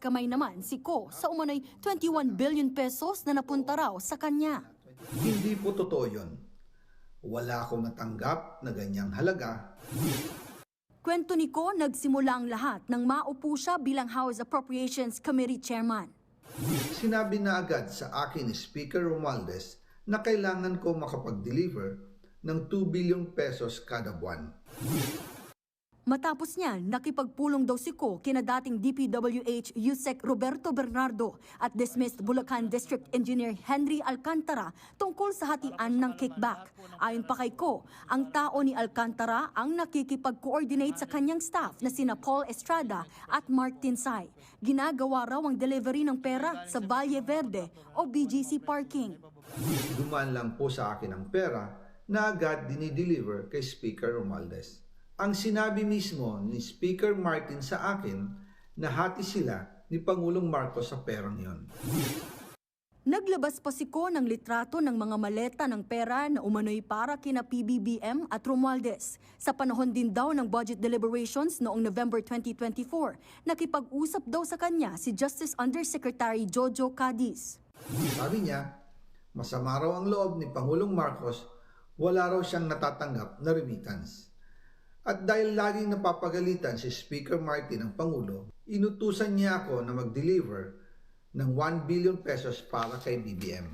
kamay naman si Ko sa umano'y 21 billion pesos na napunta raw sa kanya. Hindi po totoo yun. Wala akong natanggap na ganyang halaga. Kwento ni Ko, nagsimula ang lahat nang maupo siya bilang House Appropriations Committee Chairman. Sinabi na agad sa akin ni Speaker Romualdez na kailangan ko makapag-deliver ng 2 billion pesos kada buwan. Matapos niyan, nakipagpulong daw si Ko kina dating DPWH Yusek Roberto Bernardo at dismissed Bulacan District Engineer Henry Alcantara tungkol sa hatian ng kickback. Ayon pa kay Ko, ang tao ni Alcantara ang nakikipag-coordinate sa kanyang staff na sina Paul Estrada at Mark Tinsay. Ginagawa raw ang delivery ng pera sa Valle Verde o BGC parking. Dumaan lang po sa akin ang pera na agad dinideliver kay Speaker Romualdez. Ang sinabi mismo ni Speaker Martin sa akin na hati sila ni Pangulong Marcos sa perang yon. Naglabas pa si Ko ng litrato ng mga maleta ng pera na umano'y para kina PBBM at Romualdez. Sa panahon din daw ng budget deliberations noong November 2024, nakipag-usap daw sa kanya si Justice Undersecretary Jojo Cadiz. Sabi niya, masama raw ang loob ni Pangulong Marcos, wala raw siyang natatanggap na remittance. At dahil laging napapagalitan si Speaker Martin ng Pangulo, inutusan niya ako na mag-deliver ng 1 billion pesos para kay BBM.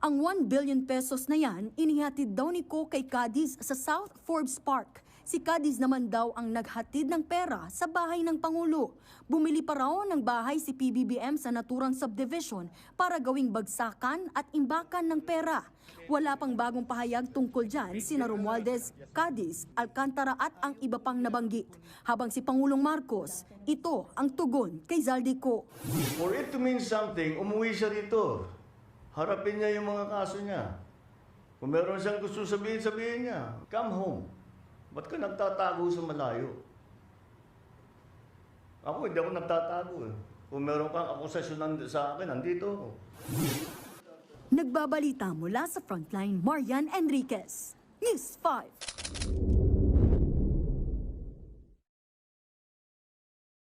Ang 1 billion pesos na yan, inihatid daw ni Ko kay Cadiz sa South Forbes Park. Si Cadiz naman daw ang naghatid ng pera sa bahay ng Pangulo. Bumili pa raw ng bahay si PBBM sa naturang subdivision para gawing bagsakan at imbakan ng pera. Wala pang bagong pahayag tungkol dyan sina Romualdez, Cadiz, Alcantara at ang iba pang nabanggit. Habang si Pangulong Marcos, ito ang tugon kay Zaldico. For it to mean something, umuwi siya rito. Harapin niya yung mga kaso niya. Kung meron siyang gusto sabihin, sabihin niya. Come home. Ba't ka nagtatago sa malayo? Ako, hindi ako nagtatago eh. Kung meron kang akusasyon sa akin, nandito ako. Nagbabalita mula sa Frontline, Marian Enriquez. News 5.